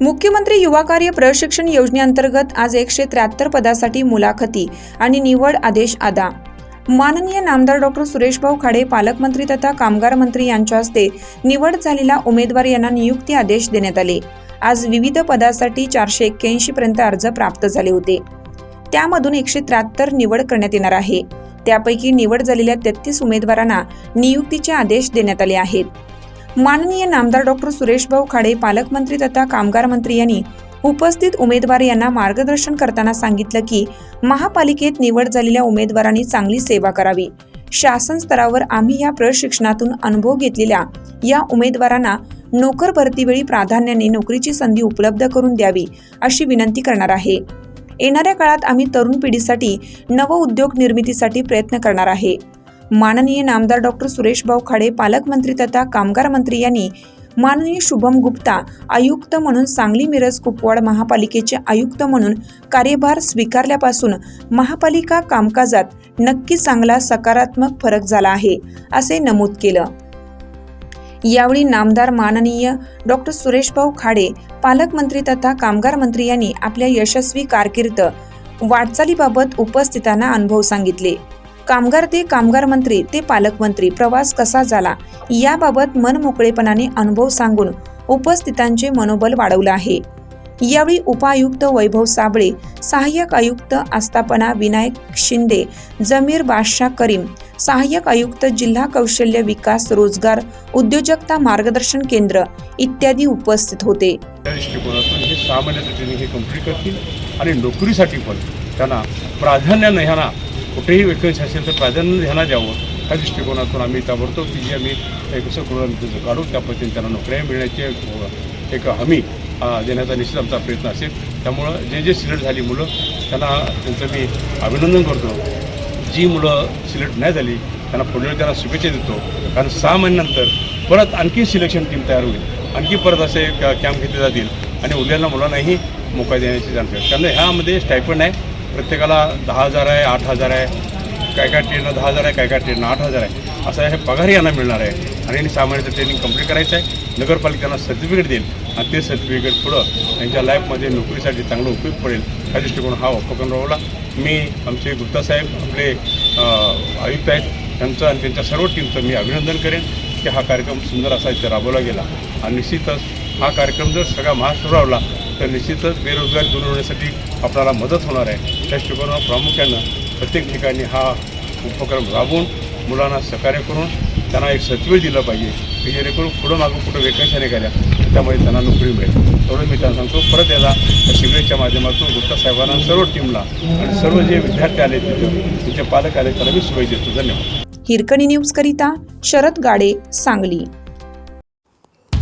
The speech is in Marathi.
मुख्यमंत्री युवा कार्य प्रशिक्षण योजनेअंतर्गत आज एकशे त्र्याहत्तर पदासाठी मुलाखती आणि निवड आदेश आदा. माननीय नामदार डॉक्टर सुरेशभाऊ खाडे पालकमंत्री तथा कामगार मंत्री यांच्या हस्ते निवड झालेला उमेदवार यांना नियुक्ती आदेश देण्यात आले. आज विविध पदासाठी चारशे एक्क्याऐंशी पर्यंत अर्ज प्राप्त झाले होते. त्यामधून एकशे त्र्याहत्तर निवड करण्यात येणार आहे. त्यापैकी निवड झालेल्या तेहतीस उमेदवारांना नियुक्तीचे आदेश देण्यात आले आहेत. माननीय नामदार डॉक्टर सुरेशभाऊ खाडे पालकमंत्री तथा कामगार मंत्री यांनी उपस्थित उमेदवार यांना मार्गदर्शन करताना सांगितलं की महापालिकेत निवड झालेल्या उमेदवारांनी चांगली सेवा करावी. शासन स्तरावर आम्ही या प्रशिक्षणातून अनुभव घेतलेल्या या उमेदवारांना नोकर भरतीवेळी प्राधान्याने नोकरीची संधी उपलब्ध करून द्यावी अशी विनंती करणार आहे. येणाऱ्या काळात आम्ही तरुण पिढीसाठी नव उद्योग निर्मितीसाठी प्रयत्न करणार आहे. माननीय नामदार डॉक्टर सुरेशभाऊ खाडे पालकमंत्री तथा कामगार मंत्री यांनी माननीय शुभम गुप्ता आयुक्त म्हणून सांगली मिरज कुपवाड महापालिकेचे आयुक्त म्हणून कार्यभार स्वीकारल्यापासून महापालिका कामकाजात नक्की चांगला सकारात्मक फरक झाला आहे असे नमूद केलं. यावेळी नामदार माननीय डॉक्टर सुरेशभाऊ खाडे पालकमंत्री तथा कामगार मंत्री यांनी आपल्या यशस्वी कारकीर्द वाटचालीबाबत उपस्थितांना अनुभव सांगितले. कामगार ते कामगार मंत्री ते पालकमंत्री प्रवास कसा झाला? याबाबत मनमोकळेपणाने अनुभव सांगून उपस्थितांचे मनोबल वाढवलं आहे. यावेळी उपायुक्त वैभव साबळे सहाय्यक आयुक्त आस्थापना विनायक शिंदे जमीर बादशाह करीम सहाय्यक आयुक्त जिल्हा कौशल्य विकास रोजगार उद्योजकता मार्गदर्शन केंद्र इत्यादी उपस्थित होते. आणि नोकरीसाठी पण त्यांना प्राधान्याने ह्यांना कुठेही वेकन्सी असेल तर प्राधान्य ध्यानात द्यावं. ह्या दृष्टिकोनातून आम्ही ताबडतोब की जी आम्ही एक कसं काढू त्या पद्धतीने त्यांना नोकऱ्या मिळण्याची एक- हमी देण्याचा निश्चित आमचा प्रयत्न असेल. त्यामुळं जे जे सिलेक्ट झाली मुलं त्यांना त्यांचं मी अभिनंदन करतो. जी मुलं सिलेक्ट नाही झाली त्यांना पुढे त्यांना शुभेच्छा देतो. कारण सहा महिन्यानंतर परत आणखी सिलेक्शन टीम तयार होईल. आणखी परत असे कॅम्प घेतले जातील. आणि उद्याला मुलांनाही मोका देण्याची जानकारी कारण ह्यामध्ये स्टायपंड आहे. प्रत्येकाला दहा हजार आहे आठ हजार आहे काय काय ट्रेनला दहा हजार आहे काय काय ट्रेनला आठ हजार आहे असं हे पगार यांना मिळणार आहे. आणि यांनी सामान्यचं ट्रेनिंग कंप्लीट करायचं आहे. नगरपालिकांना सर्टिफिकेट देईल आणि ते सर्टिफिकेट पुढं त्यांच्या लाईफमध्ये नोकरीसाठी चांगलं उपयोग पडेल. या दृष्टिकोन हा उपक्रम राबवला. मी आमचे गुप्ता साहेब आपले आयुक्त आहेत. त्यांचं आणि त्यांच्या सर्व टीमचं मी अभिनंदन करेन की हा कार्यक्रम सुंदर असा इथे राबवला गेला. आणि निश्चितच हा कार्यक्रम जर सगळा महाराष्ट्र राबवला तर निश्चितच बेरोजगारी दूर होण्यासाठी आपल्याला मदत होणार आहे. त्या दृष्टिकोनावर प्रामुख्यानं प्रत्येक ठिकाणी हा उपक्रम राबवून मुलांना सहकार्य करून त्यांना एक सचिव दिलं पाहिजे की जेणेकरून पुढं मागं कुठं वेकन्सी निघाल्या त्यामुळे त्यांना नोकरी मिळेल. एवढं मी त्यांना सांगतो. परत याला या शिबिराच्या माध्यमातून गुप्ता साहेबांना सर्व टीमला आणि सर्व जे विद्यार्थी आले तिथं त्यांचे पालक आले त्याला मी शुभेच्छा देतो. धन्यवाद. हिरकणी न्यूज करिता शरद गाडे सांगली.